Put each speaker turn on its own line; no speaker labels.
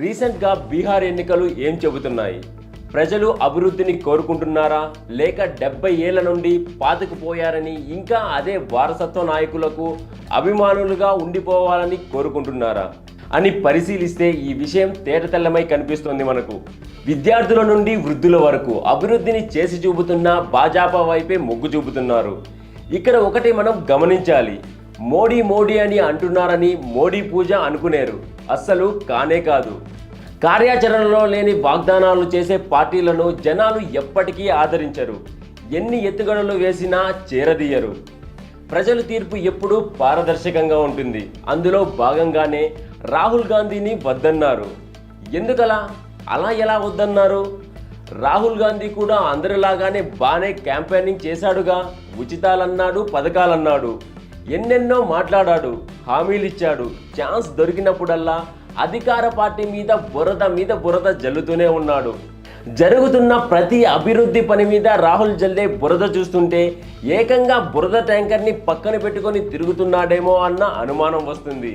రీసెంట్గా బీహార్ ఎన్నికలు ఏం చెబుతున్నాయి? ప్రజలు అభివృద్ధిని కోరుకుంటున్నారా? లేక డెబ్బై ఏళ్ళ నుండి పాతుకుపోయారని ఇంకా అదే వారసత్వ నాయకులకు అభిమానులుగా ఉండిపోవాలని కోరుకుంటున్నారా? అని పరిశీలిస్తే ఈ విషయం తేటతెల్లమై కనిపిస్తోంది మనకు. విద్యార్థుల నుండి వృద్ధుల వరకు అభివృద్ధిని చేసి చూపుతున్న భాజపా వైపే మొగ్గు చూపుతున్నారు. ఇక్కడ ఒకటి మనం గమనించాలి. మోడీ మోడీ అని అంటున్నారని మోడీ పూజ అనుకునేరు. అస్సలు కానే కాదు. కార్యాచరణలో లేని వాగ్దానాలు చేసే పార్టీలను జనాలు ఎప్పటికీ ఆదరించరు. ఎన్ని ఎత్తుగడలు వేసినా చేరదీయరు. ప్రజల తీర్పు ఎప్పుడూ పారదర్శకంగా ఉంటుంది. అందులో భాగంగానే రాహుల్ గాంధీని వద్దన్నారు. ఎందుకలా? అలా ఎలా వద్దన్నారు? రాహుల్ గాంధీ కూడా అందరిలాగానే బాగానే క్యాంపెయినింగ్ చేశాడుగా. ఉచితాలన్నాడు పథకాలన్నాడు. ఎన్నెన్నో మాట్లాడాడు హామీలు ఇచ్చాడు ఛాన్స్ దొరికినప్పుడల్లా అధికార పార్టీ మీద బురద మీద బురద జల్లుతూనే ఉన్నాడు. జరుగుతున్న ప్రతి అభివృద్ధి పని మీద రాహుల్ జల్దే బురద చూస్తుంటే ఏకంగా బురద ట్యాంకర్ని పక్కన పెట్టుకొని తిరుగుతున్నాడేమో అన్న అనుమానం వస్తుంది.